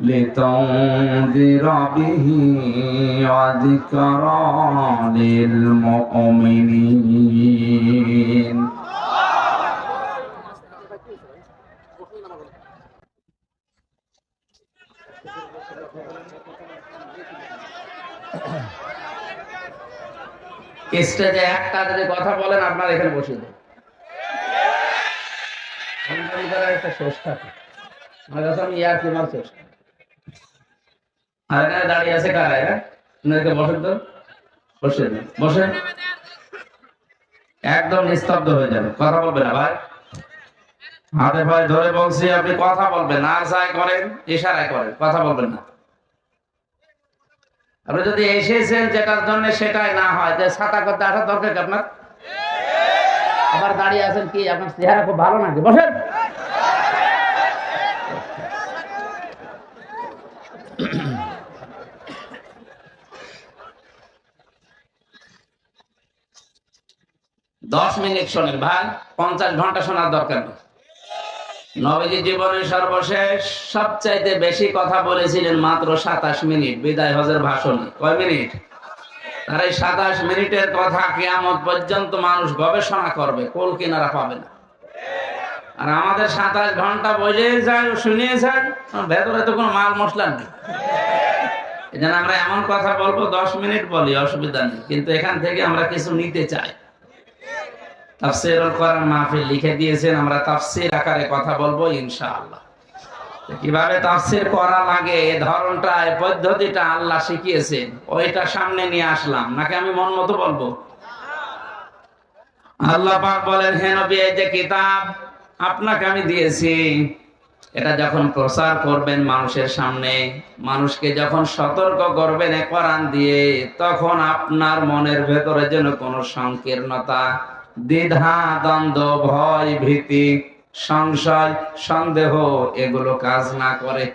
لتنذر به وذكرى للمؤمنين স্টেজে একটা যদি কথা বলেন আপনার এখানে বসে দেন সন্ধান করার একটা শেষ থাকে আমার কাছে আমি ইয়ার কিমার শেষ আর এখানে দাঁড়িয়ে আছে কারা? এরা? বসেন তো। বসে বসেন। একদম নিস্তব্ধ হয়ে যাবে। কথা বলবে না ভাই হাতে ভাই, ধরে বলছি, আপনি কথা বলবেন না। করেন, ইশারায় করেন। কথা বলবেন না। আপনি যদি এসেছেন যেটার জন্য সেটাই না হয়, যে ছাতা করতে আসার দরকার আপনার? আবার দাঁড়িয়ে আছেন কি? আপনার চেহারা খুব ভালো নাকি? বসেন। দশ মিনিট শোনেন ভাই, পঞ্চাশ ঘণ্টা শোনার দরকার নেই। নবীজি জীবনের সর্বশেষ সবচাইতে বেশি কথা বলেছিলেন মাত্র সাতাশ মিনিট। বিদায় হজের ভাষণে। কয় মিনিট? তার এই সাতাশ মিনিটের কথা কেয়ামত পর্যন্ত মানুষ গবেষণা করবে, কোল কিনারা পাবে না। আর আমাদের সাতাশ ঘণ্টা বসে যায় শুনিয়ে যায় ভেতরে তো কোনো মাল মশলা নেই। এই আমরা এমন কথা বলব, দশ মিনিট বলি, অসুবিধা নেই। কিন্তু এখান থেকে আমরা কিছু নিতে চাই। তাফসিরুল কোরআন মাহফিল লিখে দিয়েছেন, আমরা তাফসির আকারে কথা বলব ইনশাআল্লাহ। কীভাবে তাফসির করা লাগে এই ধরনটা পদ্ধতিটা আল্লাহ শিখিয়েছেন, ওইটা সামনে নিয়ে আসলাম। নাকি আমি মন মতো বলব? আল্লাহ পাক বলেন, হে নবী, এই যে কিতাব আপনাকে আমি দিয়েছি, এটা যখন প্রচার করবেন মানুষের সামনে, মানুষকে যখন সতর্ক করবেন এ কোরআন দিয়ে, তখন আপনার মনের ভেতরে যেন কোনো সংকীর্ণতা দ্বিধা, দ্বন্দ্ব, ভয়, ভীতি, সংশয়, সন্দেহ, এগুলো কাজ না করে।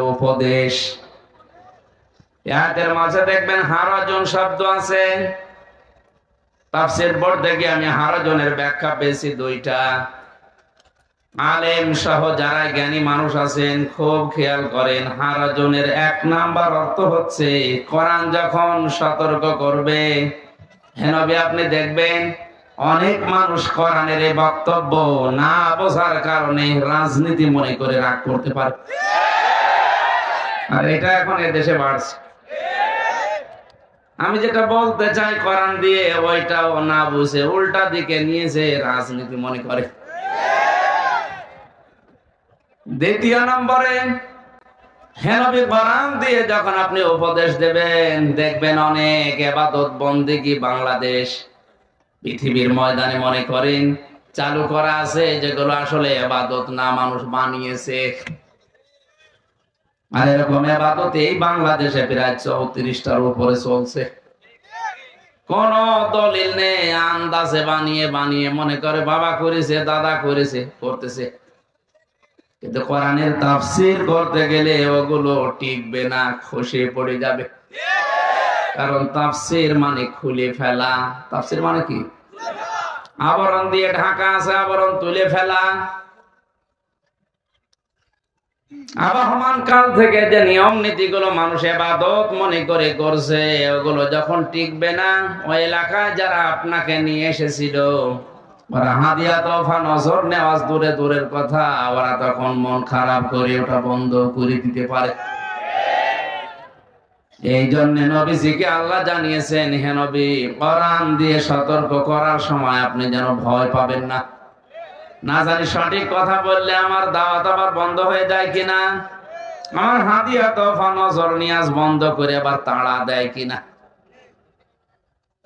উপদেশ। মাঝে দেখবেন শব্দ আছে। আমি হারাজনের ব্যাখ্যা পেয়েছি দুইটা। আলেম সহ যারা জ্ঞানী মানুষ আছেন, খুব খেয়াল করেন হারাজনের এক নাম্বার অর্থ হচ্ছে, কোরআন যখন সতর্ক করবে হেনবে আপনি দেখবেন, অনেক মানুষ কোরআনের এই বক্তব্য না বোঝার কারণে রাজনীতি মনে করে রাগ করতে পারে। আর এটা এখন এদেশে বাড়ছে। আমি যেটা বলতে চাই, কোরআন দিয়ে ওইটাও না বুঝে, উল্টা দিকে নিয়েছে রাজনীতি মনে করে। দ্বিতীয় নম্বরে, হেনবি কোরআন দিয়ে যখন আপনি উপদেশ দেবেন, দেখবেন অনেক এবাদত বন্দিগি বাংলাদেশ পৃথিবীর ময়দানে মনে করেন, চালু করা আছে যেগুলো আসলে এবাদত না, মানুষ বানিয়েছে আর এরকম এবাদত এই বাংলাদেশে প্রায় চৌত্রিশটার উপরে চলছে। কোন দলিল নেই, আন্দাজে বানিয়ে বানিয়ে মনে করে বাবা করেছে, দাদা করেছে, করতেছে। কিন্তু কোরআনের তাফসির করতে গেলে ওগুলো টিকবে না, খসে পড়ে যাবে। কারণ তাফসির মানে খুলে ফেলা। তাফসির মানে কি? আবরণ দিয়ে ঢাকা আছে, আবরণ তুলে ফেলা। আবহমান কাল থেকে যে নিয়ম নীতিগুলো মানুষ এবাদত মনে করে করছে, ওগুলো যখন টিকবে না, ওই এলাকায় যারা আপনাকে নিয়ে এসেছিল নজর নেওয়া দূরে দূরের কথা, ওরা তখন মন খারাপ করে ওটা বন্ধ করে দিতে পারে। এই জন্য নবীজিকে আল্লাহ জানিয়েছেন, হে নবী, কোরআন দিয়ে সতর্ক করার সময় আপনি যেন ভয় পাবেন না। না জানি সঠিক কথা বললে আমার দাওয়াত আবার বন্ধ হয়ে যায় কিনা? আমার হাদিয়া তফা নজর নিয়াজ বন্ধ করে আবার তাড়া দেয় কিনা?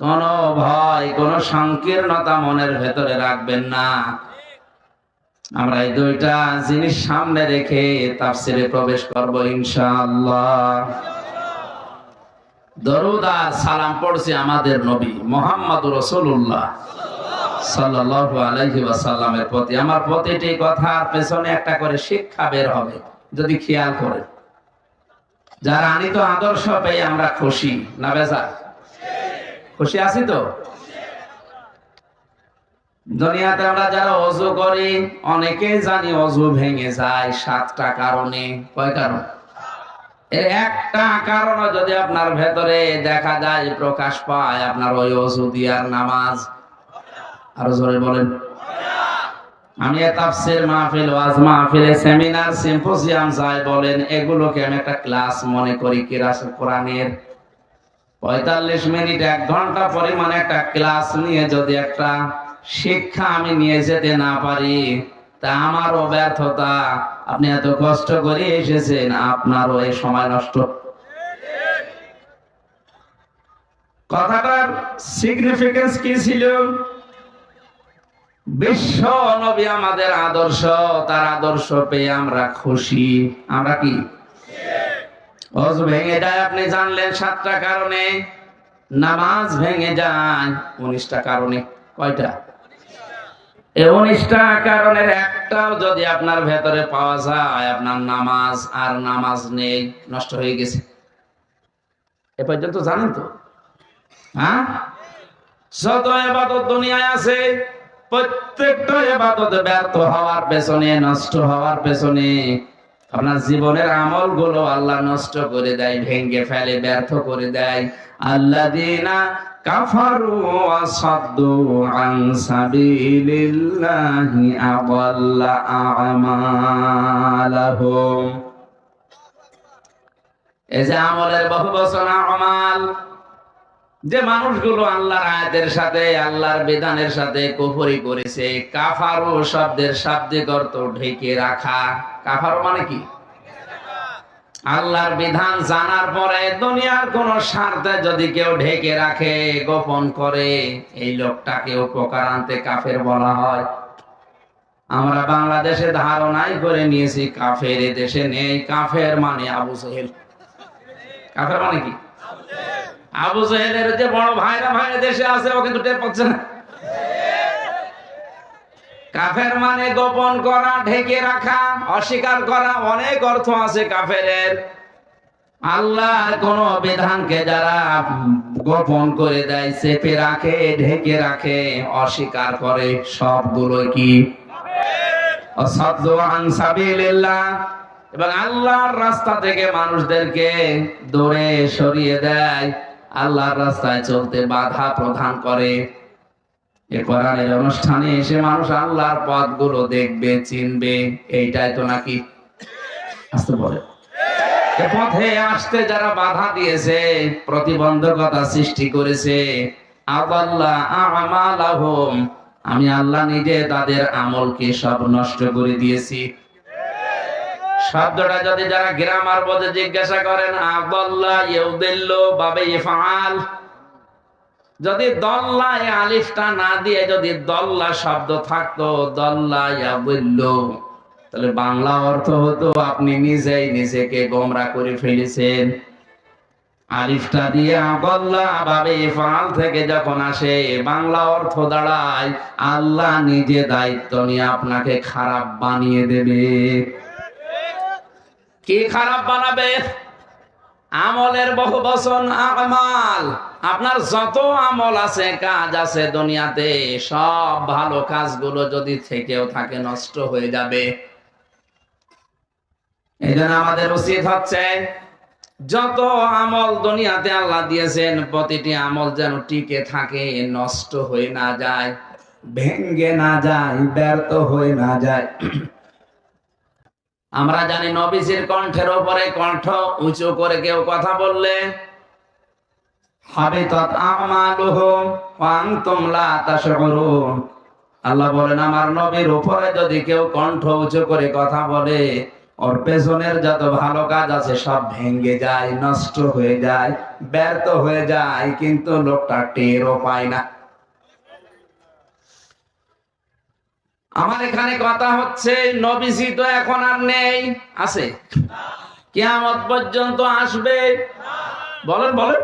কোন ভয়, কোন সংকীর্ণতা মনের ভেতরে রাখবেন না। আমরা এই দুইটা জিনিস সামনে রেখে তাফসিরে প্রবেশ করব ইনশাআল্লাহ। দরুদ সালাম পড়ছি আমাদের নবী মোহাম্মদ রসুল্লাহ সাল্লাল্লাহু প্রতি। আমার প্রতিটি কথার পেছনে একটা করে শিক্ষা বের হবে, যদি খেয়াল করে। যারা আনিত আদর্শ পেয়ে আমরা খুশি, না বেজা খুশি আছি তো? দুনিয়াতে আমরা যারা অজু করি, অনেকে জানি অজু ভেঙে যায় সাতটা কারণে। কয় কারণ? এর একটা কারণ যদি আপনার ভেতরে দেখা যায়, প্রকাশ পায়, আপনার ওই অজু দিয়ার নামাজ। আরও জোরে বলেন। আমি তাফসির মাহফিল, ওয়াজ মাহফিল সেমিনার সিম্পোজিয়াম যাই বলেন, এগুলোকে আমি একটা ক্লাস মনে করি, কিরাস কোরআনের। পঁয়তাল্লিশ মিনিট, এক ঘণ্টা পরিমাণ একটা ক্লাস নিয়ে যদি একটা শিক্ষা আমি নিয়ে যেতে না পারি, তা আমারও ব্যর্থতা আপনি এত কষ্ট করে এসেছেন, আপনারও এই সময় নষ্ট। কথাটার সিগনিফিকেন্স কি ছিল? বিশ্ব নবী আমাদের আদর্শ, তার আদর্শ পেয়ে আমরা খুশি। আমরা কি? যায়, আপনি জানলেন সাতটা কারণে। নামাজ ভেঙে যায়, উনিশটা কারণে। কয়টা? উনিশটা কারণের একটাও যদি আপনার ভেতরে পাওয়া যায়, আপনার নামাজ আর নামাজ নেই, নষ্ট হয়ে গেছে। এ পর্যন্ত জানেন তো? হ্যাঁ? যত এবাদত দুনিয়ায় আছে, প্রত্যেকটা এবাদত ব্যর্থ হওয়ার পেছনে, নষ্ট হওয়ার পেছনে আপনার জীবনের আমলগুলো আল্লাহ নষ্ট করে দেয় ভেঙ্গে ফেলে, ব্যর্থ করে দেয়। আল্লাহ দিনা আমলের বহু বচন আমাল যে মানুষগুলো আল্লাহর আয়াতের সাথে, আল্লাহর বিধানের সাথে কুফরি করেছে, কাফারো শব্দের শাব্দিক অর্থ ঢেকে রাখা। কাফারো মানে কি? আল্লাহর বিধান জানার পরে দুনিয়ার কোন স্বার্থে যদি কেউ ঢেকে রাখে, গোপন করে, এই লোকটাকে উপকার আনতে কাফের বলা হয়। আমরা বাংলাদেশে ধারণাই করে নিয়েছি, কাফের এ দেশে নেই। কাফের মানে আবু সেহেল কাফের মানে কি? আবু জহেলের যে বড় ভাইরা ভাইরা দেশে আছে, ও কিন্তু টের পাচ্ছে না। কাফের মানে গোপন করা, ঢেকে রাখা, অস্বীকার করা, অনেক অর্থ আছে কাফেরের। আল্লাহর কোন বিধানকে যারা গোপন করে দেয়, চেপে রাখে, ঢেকে রাখে, অস্বীকার করে, সবগুলো কি? এবং আল্লাহর রাস্তা থেকে মানুষদেরকে দৌড়ে সরিয়ে দেয়। আল্লাহর রাস্তায় চলতে বাধা প্রদান করে। এ কোরআনের অনুষ্ঠানে এসে মানুষ আল্লাহর পথগুলো দেখবে, চিনবে, এইটাই তো নাকি? আসতে বলে। পথে আসতে যারা বাধা দিয়েছে, প্রতিবন্ধকতা সৃষ্টি করেছে আমি আল্লাহ নিজে তাদের আমলকে সব নষ্ট করে দিয়েছি। শব্দটা যদি যারা গ্রামার বোঝে জিজ্ঞাসা করেন আবদুল্লাহ ইউদিল্ল বাবে ইফআল যদি দল্লায় আলিফটা না দিয়ে যদি দল্লা শব্দ থাকতো, দল্লা ইয়াদিল্ল তাহলে বাংলা অর্থ হতো আপনি নিজেই নিজেকে গোমরা করে ফেলেছেন। আলিফটা দিয়ে আবদুল্লাহ বাবে ইফআল থেকে যখন আসে, বাংলা অর্থ দাঁড়ায়, আল্লাহ নিজে দায়িত্ব নিয়ে আপনাকে খারাপ বানিয়ে দেবে। কি খারাপ বানাবে? আমলের বহু বচন আমাল আপনার যত আমল আছে, কাজ আছে দুনিয়াতে, সব ভালো কাজগুলো যদি থেকেও থাকে, নষ্ট হয়ে যাবে। এই আমাদের উচিত হচ্ছে, যত আমল দুনিয়াতে আল্লাহ দিয়েছেন, প্রতিটি আমল যেন টিকে থাকে, নষ্ট হয়ে না যায়, ভেঙ্গে না যায়, ব্যর্থ হয়ে না যায়। আমরা জানি নবীজির কণ্ঠের ওপরে কণ্ঠ উঁচু করে কেউ কথা বললে আল্লাহ বলেন, আমার নবীর উপরে যদি কেউ কণ্ঠ উঁচু করে কথা বলে, ওর পেছনের যত ভালো কাজ আছে সব ভেঙ্গে যায়, নষ্ট হয়ে যায়, ব্যর্থ হয়ে যায়, কিন্তু লোকটা টেরও পায় না। আমার এখানে কথা হচ্ছে, নবীজি তো এখন আর নেই। আছে? কেয়ামত পর্যন্ত আসবে। বলেন বলেন।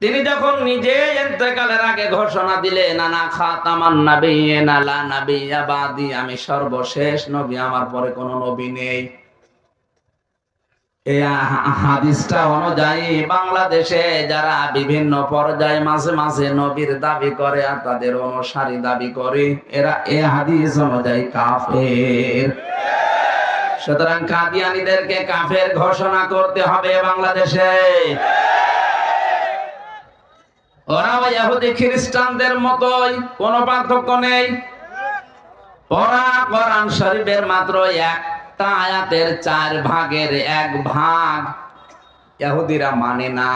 তিনি যখন নিজে এতেকালের আগে ঘোষণা দিলেন নানা খাতামান নাবি নালা নাবি আবাদি আমি সর্বশেষ নবী, আমার পরে কোনো নবী নেই। হাদিসটা অনুযায়ী বাংলাদেশে যারা বিভিন্ন পর্যায়ে মাঝে মাঝে নবীর দাবি করে আর তাদের অনুসারী দাবি করে, এরা এ হাদিস অনুযায়ী কাফের। সুতরাং কাদিয়ানীদেরকে কাফের ঘোষণা করতে হবে বাংলাদেশে। ওরা খ্রিস্টানদের মতোই, কোনো পার্থক্য নেই। পড়া কোরআন শরীফের মাত্র একটা আয়াতের চার ভাগের এক ভাগ। ইহুদিরা মানে না।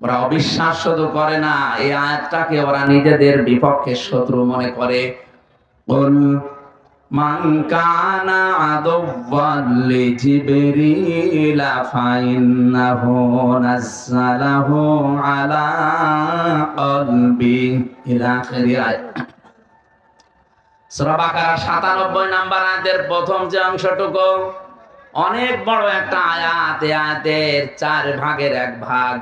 ওরা অবিশ্বাস শুধু করে না, এই আয়াতটাকে ওরা নিজেদের বিপক্ষে শত্রু মনে করে। আলা শ্রবাকারা সাতানব্বই নাম্বার আয়াতের প্রথম যে অংশটুকু অনেক বড় একটা আয়াত আয়াতের চার ভাগের এক ভাগ।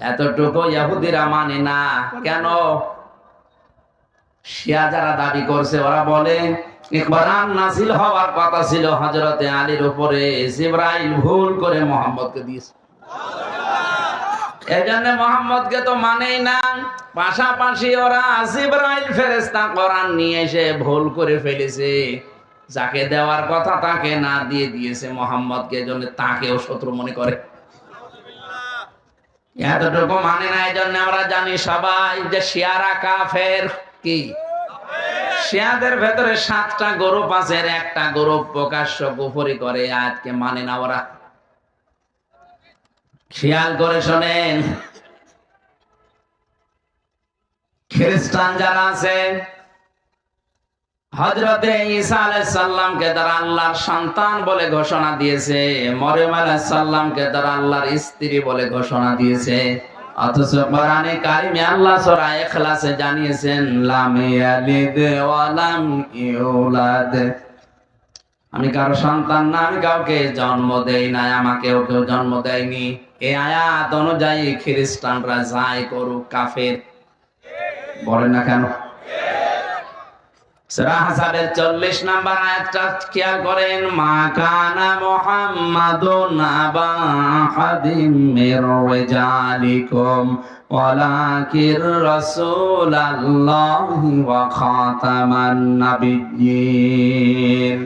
এতটুকু ইয়াহুদিরা মানে না। কেন? শিয়া যারা দাবি করছে ওরা বলে কোরআন নাসিল হওয়ার কথা ছিল হযরতে আলীর উপরে ইব্রাহিম ভুল করে মোহাম্মদকে দিয়েছে। এজন্য মোহাম্মদকে তো মানেই না। পাশাপাশি ওরা জিব্রাইল ফেরেশতা কোরআন নিয়ে এসে ভুল করে ফেলেছে। যাকে দেওয়ার কথা তাকে না দিয়ে দিয়েছে মোহাম্মদকে জন্য তাকেও শত্রু মনে করে। এতটুকু মানে না এই জন্য আমরা জানি সবাই যে শিয়ারা কাফের কি? শিয়াদের ভেতরে সাতটা গরু পাশের একটা গরু প্রকাশ্য গুফরি করে, আজকে মানে না ওরা। খেয়াল করে শোনেন খ্রিস্টান যারা আছে হজরতে ঈসা আলাইহিস সালামকে তারা আল্লাহর সন্তান বলে ঘোষণা দিয়েছে, মরিয়ম আলাইহিস সালামকে তারা আল্লাহর স্ত্রী বলে ঘোষণা দিয়েছে। অথচ কোরআনে কারিমে আল্লাহ সূরা ইখলাসে জানিয়েছেন, লাম ইয়ালিদ ওয়া লাম ইউলাদ। আমি কারও সন্তান না, আমি কাউকে জন্ম দেই নাই, আমাকেও কেউ জন্ম দেয়নি। এই আয়াত অনুযায়ী খ্রিস্টানরা যাই করুক, কাফের বলেন না কেন? সূরা হাসাবের 40 নাম্বার আয়াতটা খেয়াল করেন, মা কানা মুহাম্মাদুন আবা হাদিম মির রিজালিকুম, ওয়ালাকির রাসূলাল্লাহি ওয়া খাতামান নাবিয়্যিন।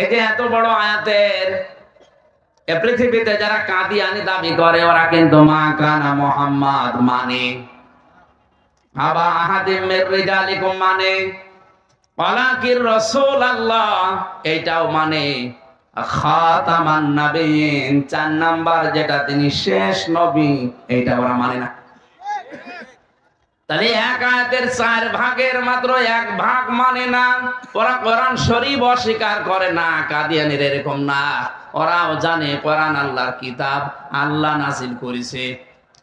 এই যে এত বড় আয়াতের পৃথিবীতে যারা কাদিয়ানি দাবি করে, ওরা কিন্তু মা কানা মুহাম্মদ মানে মানে ওয়ালাকির রাসূলুল্লাহ এইটাও মানে খাতামান নাবিয়িন, চার নাম্বার যেটা তিনি শেষ নবী এইটা ওরা মানে না। তাহলে এক আয়াতের চার ভাগের মাত্র এক ভাগ মানে না, ওরা কোরআন শরীফ অস্বীকার করে না, কাদিয়ানের এরকম না। ওরাও জানে কোরআন আল্লাহর কিতাব, আল্লাহ নাজিল করেছে।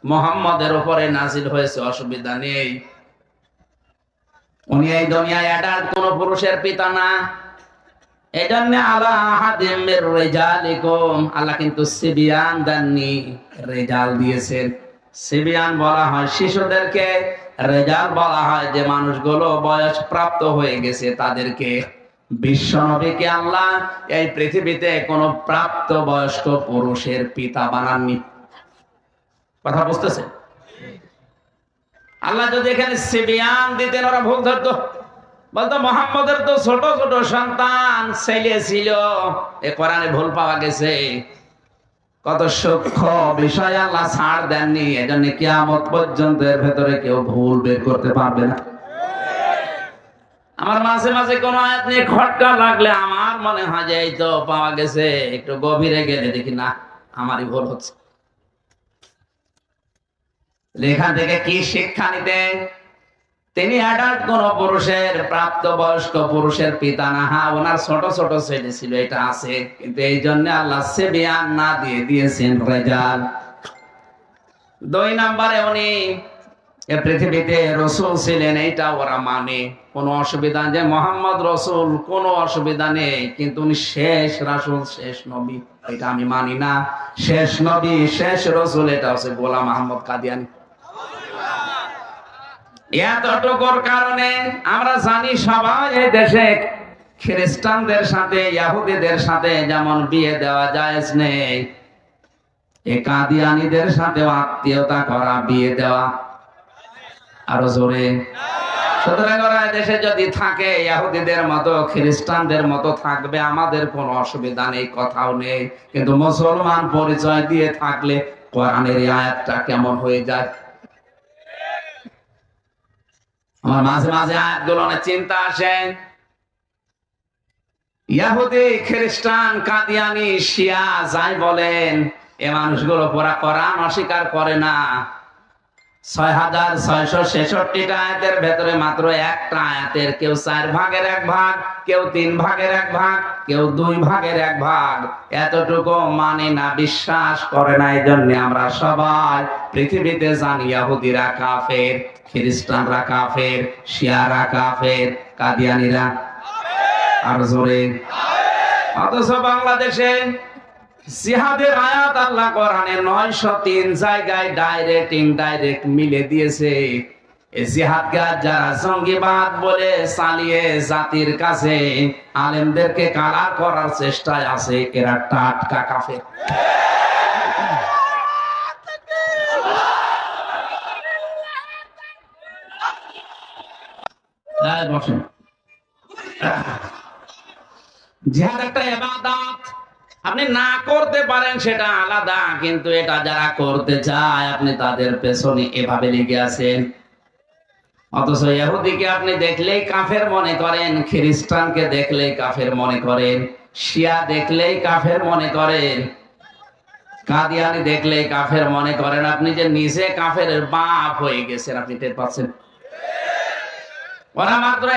মোহাম্মদের উপরে নাজিল হয়েছে, অসুবিধা নেই। উনি এই দুনিয়ায় অ্যাডাল্ট কোন পুরুষের পিতা না। এই জন্য আল্লাহ কিন্তু সিবিয়ান রেজাল দিয়েছেন। সিবিয়ান বলা হয় শিশুদেরকে, রেজাল বলা হয় যে মানুষগুলো বয়স প্রাপ্ত হয়ে গেছে, তাদেরকে বিশ্ব আল্লাহ এই পৃথিবীতে কোন প্রাপ্ত বয়স্ক পুরুষের পিতা বানাননি। কথা বুঝতেছেন আল্লাহ যদি এখানে সিবিয়ান দিতেন, ওরা ভুল ধরতো। বলতো, মোহাম্মদের তো ছোট ছোট সন্তান, ছেলে ছিল। এ কোরআনে ভুল পাওয়া গেছে। কত সূক্ষ্ম বিষয় আল্লাহ ছাড় দেননি। এজন্য কিয়ামত পর্যন্ত এর ভেতরে কেউ ভুল বের করতে পারবে না। আমার মাঝে মাঝে কোন আয়াত নিয়ে খটকা লাগলে আমার মনে হয় যে, এই তো পাওয়া গেছে। একটু গভীরে গেলে দেখি, না, আমারই ভুল হচ্ছে। লেখা থেকে কি শিক্ষা নিতে? তিনি অ্যাডাল্ট কোন পুরুষের প্রাপ্ত বয়স্ক পুরুষের পিতা না। হ্যাঁ ওনার ছোট ছোট ছেলে ছিল, এটা আছে। কিন্তু এই জন্য আল্লাহ সে বিয়ান না দিয়ে দিয়েছেন রেজাল। দুই নম্বরে উনি পৃথিবীতে রসুল ছিলেন, এইটা ওরা মানে। কোনো অসুবিধা যে মোহাম্মদ রসুল, কোনো অসুবিধা নেই। কিন্তু উনি শেষ রাসুল, শেষ নবী, এটা আমি মানি না। শেষ নবী, শেষ রসুল, এটা হচ্ছে গোলাম আহমদ কাদিয়ানি। এতটুকুর কারণে আমরা জানি সবাই এই দেশে খ্রিস্টানদের সাথে, ইয়াহুদিদের সাথে যেমন বিয়ে দেওয়া যায় নেই এ কাদিয়ানিদের সাথে আত্মীয়তা করা, বিয়ে দেওয়া। আরও জোরে। দেশে যদি থাকে ইহুদিদের মতো, খ্রিস্টানদের মতো থাকবে, আমাদের কোনো অসুবিধা নেই, কথাও নেই। কিন্তু মুসলমান পরিচয় দিয়ে থাকলে কোরআনের আয়াতটা কেমন হয়ে যায়? আমার মাঝে মাঝে আয়াতগুলো অনেক চিন্তা আসে। ইয়াহুদি, খ্রিস্টান, কাদিয়ানি, শিয়া যাই বলেন, এ মানুষগুলো পুরা কোরআন অস্বীকার করে না। ছয় হাজার ছয়শো ছেষট্টিটা আয়াতের ভেতরে মাত্র একটা আয়াতের কেউ চার ভাগের এক ভাগ, কেউ তিন ভাগের এক ভাগ, কেউ দুই ভাগের এক ভাগ। এতটুকু মানে না, বিশ্বাস করে না এই জন্য আমরা সবাই পৃথিবীতে জানি ইয়াহুদিরা কাফের। খ্রিস্টানরা কাফের, শিয়ারা কাফের, কাদিয়ানিরা আর জোরে। অথচ বাংলাদেশে আয়াত আল্লাহ কোরআনে 903 জায়গায় ডাইরেক্ট ইনডাইরেক্ট মিলে দিয়েছে। জিহাদকে যারা জঙ্গিবাদ বলে চালিয়ে জাতির কাছে আলেমদেরকে কালার করার চেষ্টায় আছে, এরা টাটকা কাফের। বসেন। জিহাদ একটা এবাদত। আপনি না করতে পারেন সেটা আলাদা, কিন্তু এটা যারা করতে চায়, আপনি তাদের পেছনে এভাবে লেগে আছেন। অথচ ইহুদিকে আপনি দেখলেই কাফের মনে করেন, খ্রিস্টানকে দেখলেই কাফের মনে করেন, শিয়া দেখলেই কাফের মনে করেন, কাদিয়ানি দেখলেই কাফের মনে করেন। আপনি যে নিজে কাফের বাপ হয়ে গেছেন, আপনি টের পাচ্ছেন। ওরা মাত্র